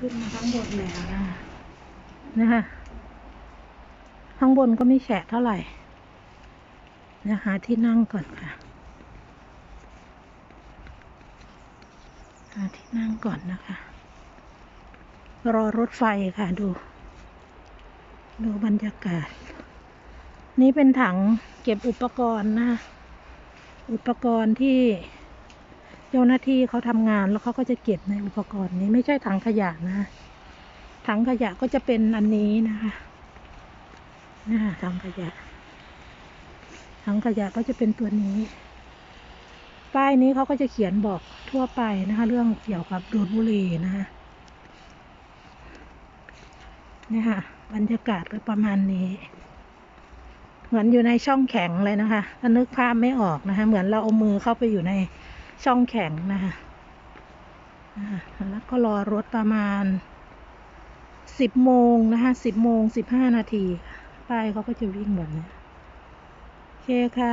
ขึ้นมาข้างบนแล้วนะคะนะคะข้างบนก็ไม่แฉะเท่าไหร่ นะหาที่นั่งก่อนค่ะหาที่นั่งก่อนนะคะ รอรถไฟค่ะดู ดูบรรยากาศ นี่เป็นถังเก็บอุปกรณ์นะคะอุปกรณ์ที่ เจ้าหน้าที่เขาทำงานแล้วเขาก็จะเก็บในอุปกรณ์นี้ไม่ใช่ถังขยะนะถังขยะก็จะเป็นอันนี้นะคะนะคะถังขยะถังขยะก็จะเป็นตัวนี้ ป้ายนี้เขาก็จะเขียนบอกทั่วไปนะคะ เรื่องเกี่ยวกับดูดบุหรี่นะคะนี่ค่ะบรรยากาศก็ประมาณนี้ เหมือนอยู่ในช่องแข็งเลยนะคะถ้านึกภาพไม่ออกนะคะ เหมือนเราเอามือเข้าไปอยู่ใน ช่องแข็งนะคะแล้วก็รอรถประมาณสิบโมงนะคะสิบโมงสิบห้านาทีป้ายเขาก็จะวิ่งแบบนี้โอเคค่ะ